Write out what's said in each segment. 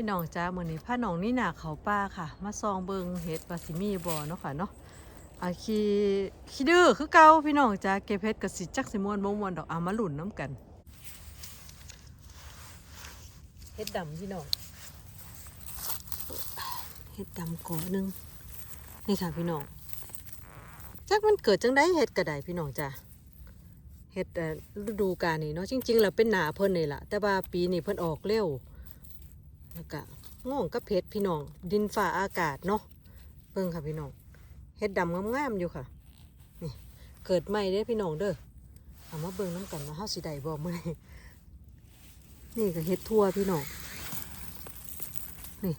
พี่น้องจ้ามื้อนี้พาน้องนี่หนาเขาป้าค่ะ มาซองเบิงเฮ็ดว่าสิมีบ่เนาะค่ะเนาะอาขี้ขี้ดื้อคือเก่าพี่น้องจ้าเก็บเฮ็ดก็สิจักสิมวนบ่มวนดอกอามาลุ้นน้ำกันเฮ็ดดำพี่น้องเฮ็ดดำก่อหนึงนี่ค่ะพี่น้องจักมันเกิดจังได้เฮ็ดก็ได้พี่น้องจ้าเฮ็ดฤดูกาลนี่เนาะจริงๆแล้วเป็นหนาเพิ่นนี่ล่ะแต่ว่าปีนี้เพิ่นออกเร็ว แล้วก็ง่วงกับเพชรพี่น้อง ดินฟ้าอากาศเนาะเบิ่งค่ะพี่น้องเฮ็ดดำงามๆอยู่ค่ะ นี่ เกิดใหม่เด้พี่น้องเด้อเอามาเบิ่งน้ำกันว่าเฮาสิได้บ่มื้อนี้นี่ก็เฮ็ดทั่วพี่น้องนี่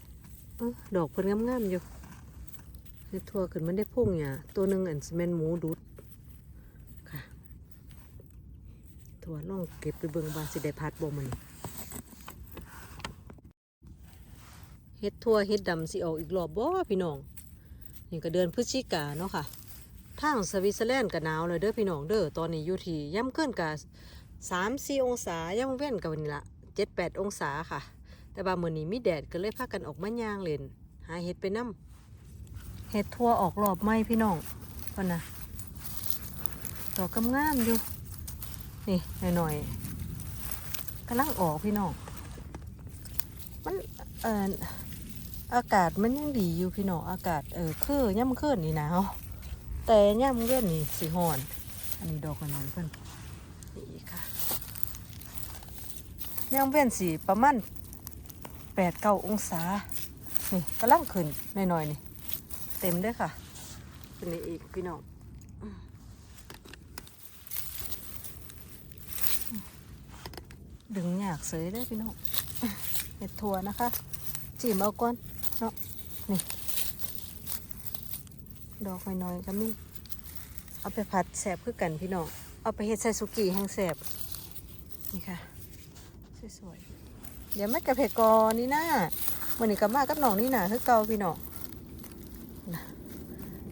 เออดอกเพิ่นงามๆอยู่เฮ็ดทั่วขึ้นมันได้พุ่งหญ้าตัวหนึงอันสิแม่นหมูดุดค่ะถั่วล่องเก็บไปเบิ่งว่าสิได้พัดบ่มัน เฮ็ดทั่วเฮ็ดดำสิออกอีกรอบบ่พี่น้องนี่ก็เดือนพฤศจิกาเนาะค่ะทางสวิตเซอร์แลนด์ก็หนาวเลยเด้อพี่น้องเด้อตอนนี้อยู่ที่ย่ำเกินกับสามสี่องศาย่ำเว้นกับนี่ละเจ็ดแปดองศาค่ะ แต่ว่ามื้อนี้มีแดดก็เลยพากันออกมาย่างเล่นหาเฮ็ดไปนํเฮ็ดทั่วออกรอบไหมพี่น้องพ่นนะดอกงามอยู่นี่หน่อยๆกำลังออกพี่น้องมันเอ่อ อากาศมันยังดีอยู่พี่น้องอากาศเออคือย่ำคืนนี่หนาวแต่ย่ำเว้นนี่สีห่อน อันนี้ดอกน้อยเพิ่นนี่ค่ะย่ำเว้นสีประมาณแปดเก้าองศานี่กำลังขึ้นหน่อยๆนี่ เต็มเด้วยค่ะเป็นนี่อีกพี่น้องดึงหยากเสยได้พี่น้องเห็ดถั่วนะคะจีมเอาก่อน เนาะนี่ดอกน้อยๆก็มีเอาไปผัดแสบคือกันพี่น้องเอาไปเฮ็ดใส่สุกี้แห้งแสบนี่ค่ะสวยๆเดี๋ยวไม่กระเพกกอนี่นะมันนี่กับมากับน้องนี่นะคือเก่าพี่น้อง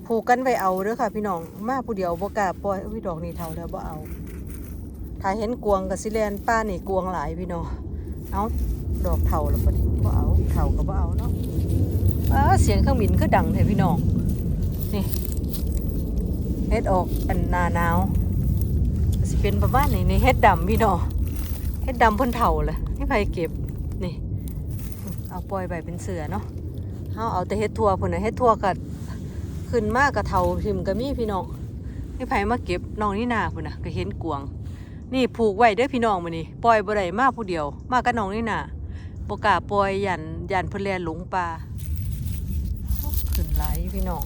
ผูกกันไว้เอาเด้อค่ะ พี่น้องมาผู้เดียวบ่กล้าปล่อยอุ้ยดอกนี่เท่าแล้วบ่เอาถ้าเห็นกวงกับสิเลนป้านี่กวงหลายพี่น้องเอา ดอกเท่าแล้วปะนี่ก็เอาเท่าก็บ่เอาเนาะอ้าเสียงเครื่องบินคือดังแท้พี่น้อง นี่เฮ็ดออกอันหนาหนาวสิเป็นประมาณนี้นี่เฮ็ดดำพี่น้องเฮ็ดดำเพิ่นเท่าเลยให้ไผเก็บนี่ เอาปล่อยไปเป็นเสือเนาะเฮาเอาแต่เฮ็ดทั่วพุ่นน่ะเฮ็ดทั่วก็ขึ้นมากกะเท่าพิมก็มีพี่น้องให้ไผมาเก็บน้องนี่นาพุ่นน่ะก็เห็นกวงนี่ผูกไว้เด้อพี่น้องมื้อนี้ปล่อยบ่ได้มาผู้เดียว มากับน้องนี่น่ะ บกาปล่อยยันยันเพล่นหลงป่าขึ้นไหลพี่น้อง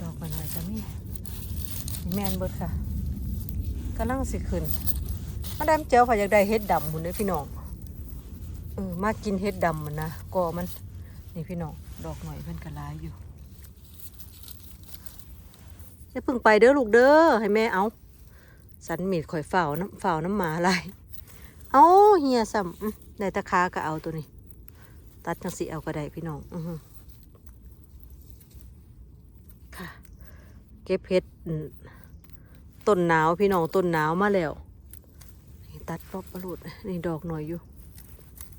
ดอกมาหน่อยก็มีนี่แมนเบิดค่ะกำลังสิขึ้นมาดามเจียวพอยากได้เฮ็ดดำพุ่นเด้อพี่น้องเออมากินเฮ็ดดำมันนะกอมันนี่พี่น้องดอกหน่อยเพิ่นก็หลายอยู่อย่าพิ่งไปเด้อลูกเด้อให้แม่เอาสันมีดข่อยฝ่าน้ำฝ่าน้ำหมาอะไร เอาเฮียซ้ำอื้อได้ตะคาก็เอาตัวนี้ ตัดจังสีเอาก็ได้พี่น้องอืค่ะ เก็บเพชรต้นหนาวพี่น้องต้นหนาวมาแล้วนี่ตัดรอบประหลุดนี่ดอกหน่อยอยู่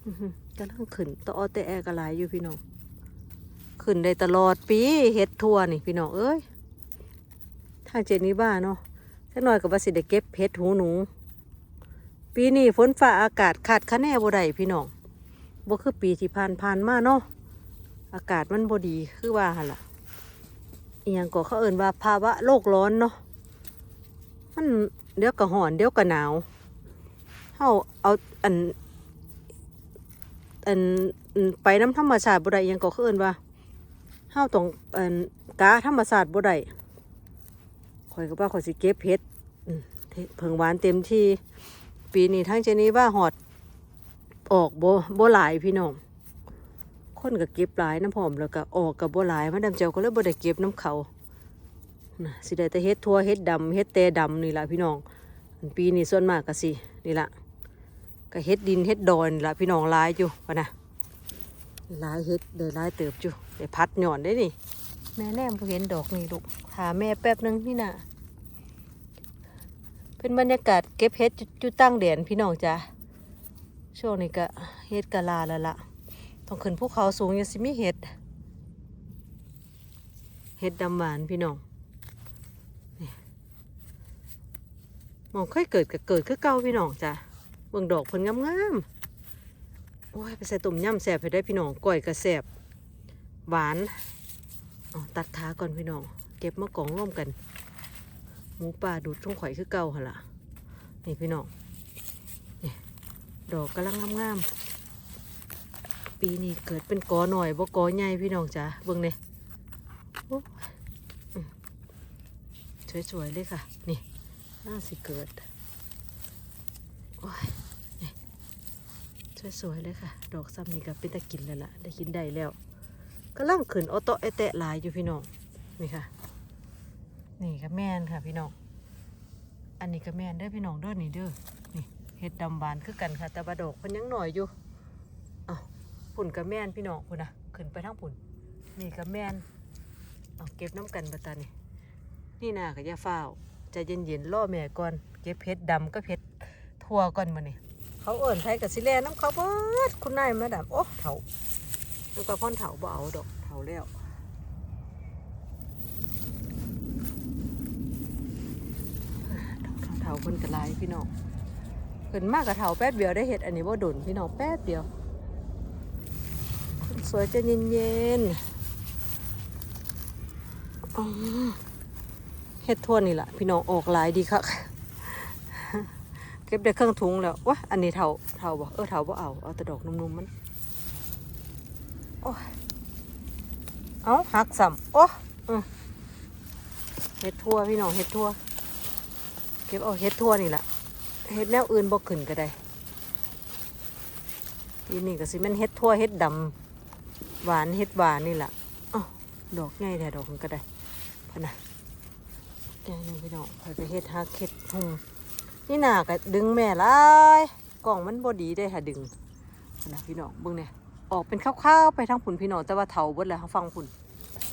อือหือกำลังขึ้นตออแต่แอกระลายอยู่พี่น้องขึ้นได้ตลอดปีเฮ็ดทั่วนี่พี่น้องเอ้ยทางเจนี้บ้าเนาะสักหน่อยกับว่าสิได้เก็บเพชรหูหนู ปีนี้ฝนฟ้าอากาศขาดคะแนนบ่ได้พี่น้องบ่คือปีที่ผ่านผ่านมาเนาะอากาศมันบ่ดีคือว่าหั่นล่ะอีหยังก็เขาเอิ้นว่าภาวะโลกร้อนเนาะมันเดี๋ยวก็ร้อนเดี๋ยวก็หนาวเฮาเอาอันอันอันไปน้ำธรรมชาติบ่ได้อียังก็เขาเอิ้นว่าเฮาต้องอันกาธรรมชาติบ่ได้ข่อยก็ว่าข่อยสิเก็บเพชรอืมเทเพิงหวานเต็มที่ ปีนี้ทั้งเจนี้ว่าหอด ออกโบโบหลายพี่น้องคนก็เก็บหลายน้ำหอมแล้วก็ออกกับโบหลายมาดาเจ้าก็เลยบ่ได้เก็บน้ำเขาสิได้แต่เฮ็ดทัวเฮ็ดดำเฮ็ดแต่ดำนี่ละพี่น้อง ปีนี้ส่วนมากก็สินี่ละก็เฮ็ดดินเฮ็ดดอนละพี่น้องหลายอยู่ปะนะหลายเฮ็ดได้หลายเติบอยู่ได้พัดหย่อนได้นี่แม่แนมบ่เห็นดอกนี่ลูกหาแม่แป๊บนึงนี่น่ะ เป็นบรรยากาศเก็บเห็ดจุดตั้งเดียนพี่น้องจ้ะช่วงนี้ก็เฮ็ดกะลาแล้วล่ะต้องขึ้นภูเขาสูงยังสิมีเห็ดเห็ดดำหวานพี่น้องมองค่อยเกิดกับเกิดคือเก่าพี่น้องจ้ะเบิ่งดอกเพิ่นงามๆโอ้ยไปใส่ต้มย่ำแซ่บให้ได้พี่น้องก้อยก็แซ่บหวานตัดขาก่อนพี่น้องเก็บมากองร่วมกัน หมูป่าดูดช่องข่อยคือเก่าหล่ะนี่พี่น้องนี่ดอกกำลังงามๆปีนี้เกิดเป็นกอหน่อยบ่กอใหญ่พี่น้องจ้ะเบิ่งเนี่ยสวยๆเลยค่ะ นี่น่าสิเกิดโอ้ยนี่สวยๆเลยค่ะ ดอกซ้ำนี่ก็เป็นตะกินแล้วล่ะ ได้กินได้แล้วกำลังขึ้นออโตะไอแตะลายอยู่พี่น้อง นี่ค่ะ นี่ก็แม่นค่ะพี่น้อง อันนี้ก็แม่นเด้อพี่น้องเด้อนี่เด้อ นี่เห็ดดำบานคือกันค่ะแต่บาดอกเพิ่นยังหน่อยอยู่อ้าวปุ่นกับแม่นพี่น้องพุ่นนะขึ้นไปทั้งปุ่นนี่กับแม่นเอาเก็บน้ำกันบัดตานี่นี่นาก็ยาฟ้าวใจเย็นๆล่อแม่ก่อน เก็บเห็ดดำก็เห็ดทั่วก่อนมาเนี่เขาเอิ่นไทยกับสิแลน้ำเขาเบิดคุณนายมาดามโอ้เถาแล้วก็พ่อนเถาเอาดอกเถาแล้ว เถาคนกระไรพี่น้องเพิ่นมากกับเถาแป๊บเดียวได้เห็ดอันนี้ว่าดุนพี่น้องแป๊บเดียวสวยจะเย็นๆเห็ดทั่วนี่แหละพี่น้องออกหลายดีครับเก็บได้เครื่องถุงแล้ววะอันนี้เถาเถาบ่เออเถาบ่เอาเอาแต่ดอกนุ่มๆมันโอ้เอาหักสัมโอ้เห็ดทั่วพี่น้องเห็ดทั่ว เก็บเอาเฮ็ดทั่วนี่แหละเฮ็ดแนวอื่นบ่ขึ้นก็ได้ทีนี่ก็สิม่นเฮ็ดทั่วเฮ็ดดำหวานเฮ็ดหวานนี่แหละอ้าวดอกใหญ่แท้ดอกมันก็ได้พนะแกนี่พี่น้องไปไปเฮ็ดหาเฮ็ดหุ่มนี่หนาก็ดึงแม่ลายกล่องมันบ่ดีได้ค่ะดึงพนะพี่น้องเบิ่งเนี่ยออกเป็นข้าวๆไปทางผุนพี่น้องแต่ว่าเฒ่าบดแล้วทาฟังผุน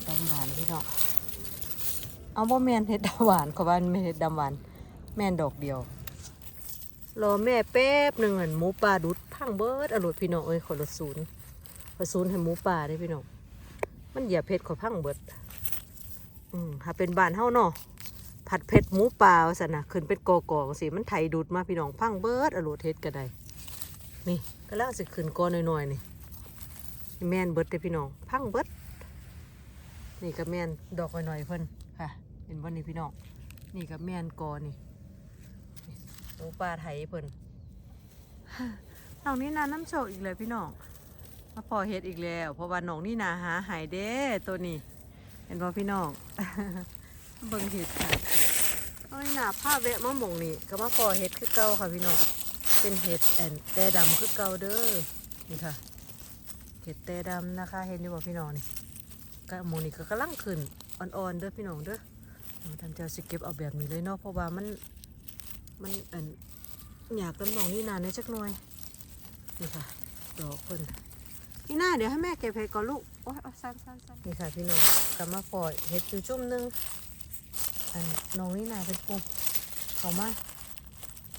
ดำหวานพี่น้องเอาบ่แมนเฮ็ดดำหวานขอว่านแม่นเฮ็ดดำหวาน แม่นดอกเดียว รอแม่แป๊บหนึ่งหันหมูป่าดุดพังเบิดอรดพี่น้องเอ้ยขอรถศูนย์ขอศูนย์ให้หมูป่าได้พี่น้องมันเหยียบเพชรขอพังเบิด อืมถ้าเป็นบ้านเฮาเนาะผัดเผ็ดหมูป่าว่าสันนะขึ้นเป็นกอกอสิมันไถดูดมาพี่น้องพังเบิดอรดเฮ็ดก็ไดนี่ก็แล่าสิขึ้นกอหน่อยๆนี่นี่แม่นเบิดเลยพี่น้องพังเบิดนี่ก็แม่นดอกหน่อยๆเพิ่นค่ะ เห็นบ่นี่พี่น้องนี่ก็แม่นกอนี่ หมูป่าไถเพิ่นน้องนี่นาน้ำโชคอีกเลยพี่น้อง มาพอเฮ็ดอีกแล้ว เพราะว่าน้องนี่นาหาหายเด้ตัวนี้ เห็นบ่พี่น้อง เบิ่งเห็ดค่ะน้องนี่นาผ้าแวะมาหม่องนี่ก็มาพอเฮ็ดคือเก่าค่ะพี่น้อง เป็นเห็ดแอนแต่ดำคือเก่าเด้อ นี่ค่ะ เห็ดแต่ดำนะคะ เห็นอยู่บ่พี่น้องนี่ก็หมูนี่ก็กำลังขึ้นอ่อนๆเด้อพี่น้องเด้อท่านเจ้าสิเก็บเอาแบบนี้เลยเนาะ เพราะว่ามัน มันอันอยากกันมองนี่นานในจักหน่อยนี่ค่ะดอกเพิ่นนี่หน้าเดี๋ยวให้แม่เก็บเห็ดก่อนลูกโอ้ยเอาสั้นสั้นสั้นนี่ค่ะพี่น้องกลับมาปล่อยเห็ดอยู่จุ่มหนึงอันน้องนี่นาเป็นผู้เขามา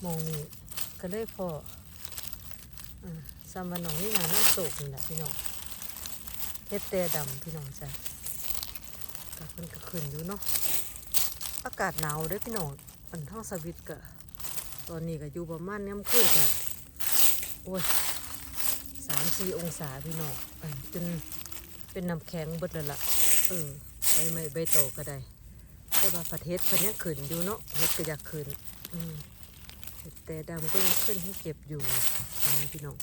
มองนี่ก็เลยพออ่าซ้ำวันน้องนี่นาน้ำโศกนี่แหละพี่น้องเห็ดแต่ดำพี่น้องจ้ะก็เพิ่นก็ขึ้นอยู่เนาะอากาศหนาวด้อพี่น้องอันทั้งสวิตกะ ตอนนี้ก็อยู่ประมาณเนี้ยคืนกะโอ้ยสามสี่องศาพี่น้องอันเป็นเป็นน้ำแข็งเบิดแล้วล่ะเออใบไม้ใบโตก็ได้แต่ว่าประเทศพันนี้ขึ้นอยู่เนาะเฮ็ดก็อยากขึ้นอืมเฮ็ดแต่ดำก็ยังขึ้นให้เก็บอยู่นะพี่น้อง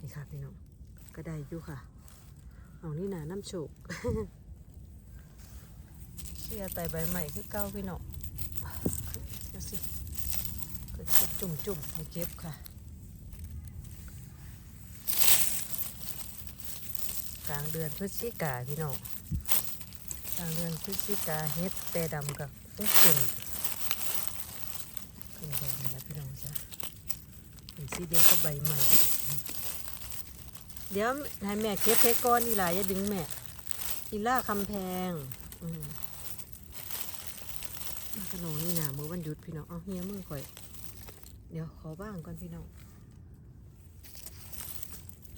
นี่ค่ะพี่น้องก็ได้อยู่ค่ะเอานี่นาน้ำโชกเชียไตใบใหม่คือเก้าพี่น้อง เป็นจุ่มๆให้เก็บค่ะ กลางเดือนพฤศจิกาพี่น้องกลางเดือนพฤศจิกาเฮ็ดแต่ดำกับต้องขึ้นขึ้นแบบนี้แหละพี่น้องจ้ะเป็นสีเดียวกับใบใหม่ เดี๋ยวให้แม่เก็บเพชรก้อนอีหลายอย่าดึงแม่อีล่าคำแพงอืมมากระนองนี่นะมือวันหยุดพี่น้อง เอาเฮียมือข่อย เดี๋ยวขอบ้างก่อนพี่น้อง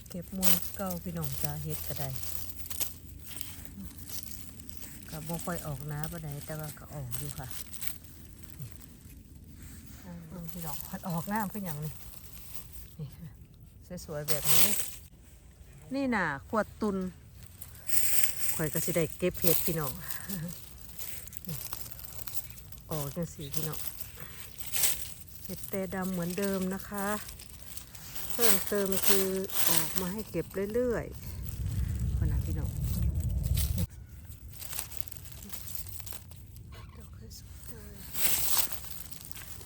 เก็บมวนเก่าพี่น้องจ้าเฮ็ดก็ได้ก็บ่ค่อยออกน้าปานใดแต่ว่าก็ออกอยู่ค่ะนี่พี่น้องมันออกน้ำขึ้นอย่างนี้นี่สวยๆแบบนี้ นี่น่ะขวดตุนข่อยก็สิได้เก็บเฮ็ดพี่น้องออกจังสีพี่น้อง เห็ดแต่ดำเหมือนเดิมนะคะ เพิ่มเติมคือออกมาให้เก็บเรื่อยๆขนาดพี่น้องดอกสวยๆเลย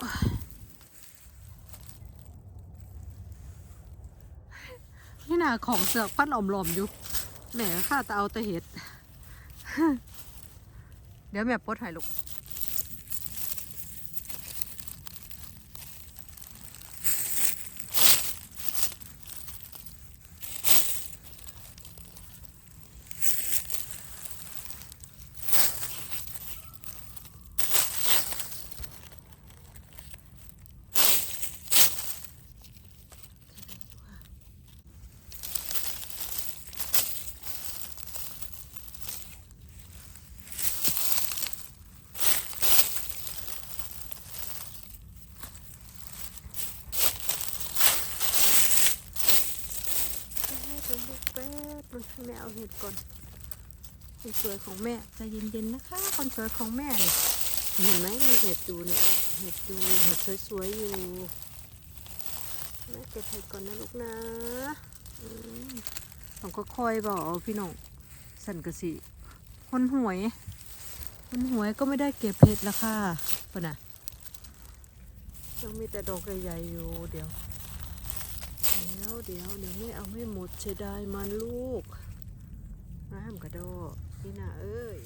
ว้ายนี่น่ะของเสือกปั้นอมหลอมอยู่แหมข้าแต่เอาแต่เห็ด เดี๋ยวแม่ปลดให้ลูก แป๊บนึงลูกแป๊บนึงให้ แม่เอาเห็ดก่อนคนสวยของแม่ใจเย็นๆนะคะคนสวยของแม่นี่เห็นไหมมีเห็ดอยู่เนี่ยเห็ดอยู่เห็ดสวยๆอยู่แม่เก็บเห็ดก่อนนะลูกนะอืมต้องค่อยๆบอกเอาพี่น้องสั่นกระสิคนหวย คนหวยก็ไม่ได้เก็บเห็ดละค่ะปะน่ะยังมีแต่ดอกใหญ่ๆอยู่เดี๋ยว เดี๋ยวเดี๋ยวเดี๋ยวไม่เอาให้หมดเสียดายมันลูก น้ำกระโดดพี่นาเอ้ย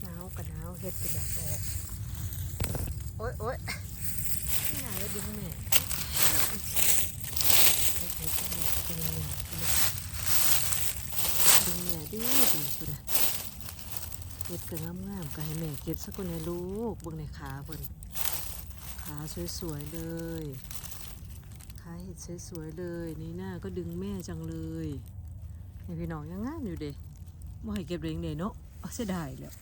หนาวกับหนาวเฮ็ดไปอยากออกโอ๊ยโอ๊ยพี่นาแล้วดึงแม่เฮ็ดเฮ็ดดึงแม่ดึงแม่ดึงแม่ดึงแม่ดีดีสุดอะ เฮ็ดงามๆก็ให้แม่เก็บสักคนในลูกเบิ่งในขาเพิ่นขาสวยๆเลยขาเห็ดสวยๆเลย นี่หน้าก็ดึงแม่จังเลยนี่พี่น้องยังงามอยู่เด้บ่ให้เก็บเองเด้เนาะเสียดายแล้ว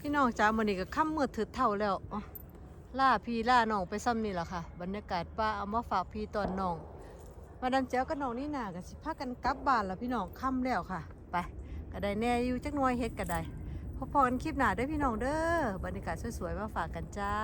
พี่น้องจ้ามันนี้ก็ค่ำมืดถือเท่าแล้วล่าพี่ล่าน้องไปซ้ำนี่แหละค่ะ บรรยากาศป้าเอามาฝากพี่ตอนน้องมาดามแจ้วกับน้องนี่นากันสิพากันกลับบ้านแล้วพี่น้องค่ำแล้วค่ะ ไป ก็ได้แน่อยู่จักหน่วยเฮ็ดก็ได้พบพอกันคลิปหน้าเด้อพี่น้องเด้อบรรยากาศสวยๆมาฝากกันจ้า